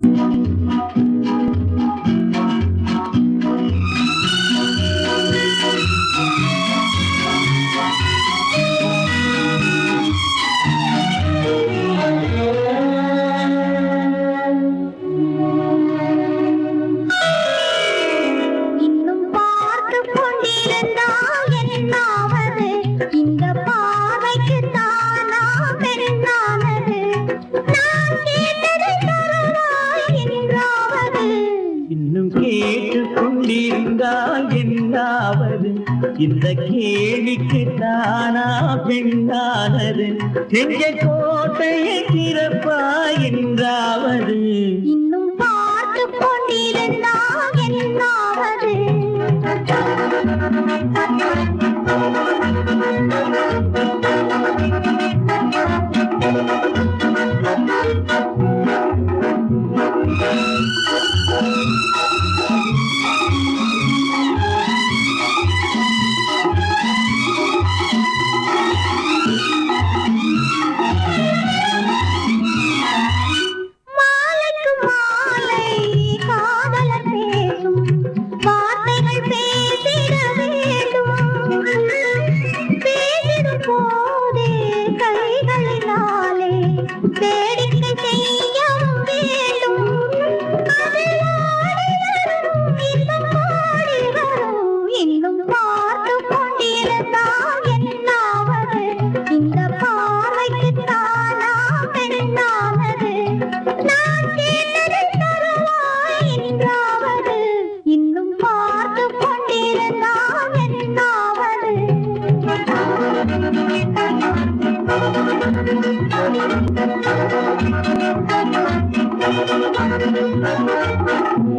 இன்னும் இந்த கேள்விக்கு தானா பெண்ணானது நெஞ்ச கோட்டையை திறப்பா என்றாவது இன்னும் பார்த்து கொண்டிருந்தால் என்னாவது you. Thank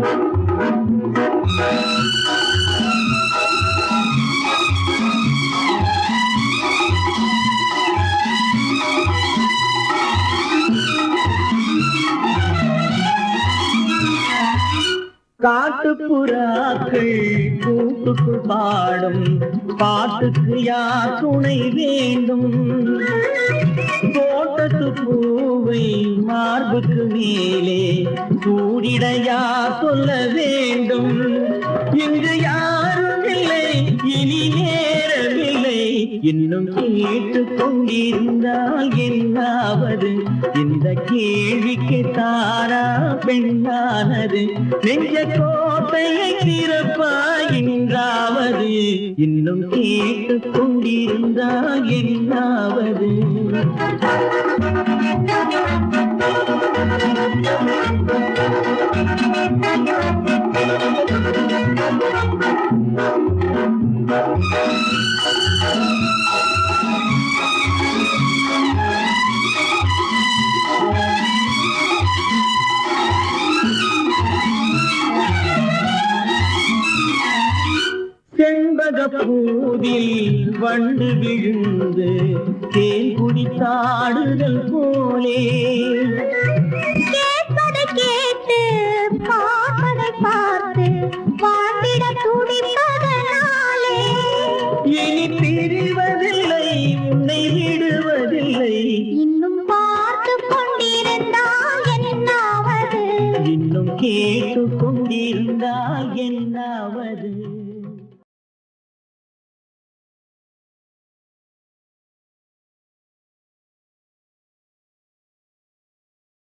you. காட்டுப்புறாக்கள் கூட்டுக்குள் பாடும். பாட்டுக்கு யார் துணை வேண்டும்? தோட்டத்து பூவை மார்புக்கு மேலே கூடிட யார் சொல்ல வேண்டும்? இங்கு யாரும் இல்லை இனி நேரமில்லை இன்னும் கேட்டு கொண்டிருந்தால் என்னாவது? இந்த கேள்விக்கு தான் பெண்ணானது நெஞ்ச கோட்டையை திறப்பாயின்றாவது இன்னும் கேட்டு கொண்டிருந்தால் என்னாவது you. பூவில் வண்டு விழுந்து தேன் குடித்தாடுதல் போலே. கேட்பதை கேட்டு பார்ப்பதை பார்த்து வாழ்ந்திட துடிப்பதனாலே. இனி பிரிவதில்லை உன்னை விடுவதில்லை. இன்னும் பார்த்து கொண்டிருந்தால் என்னாவது? இன்னும் கேட்டு கொண்டிருந்தால் என்னாவது?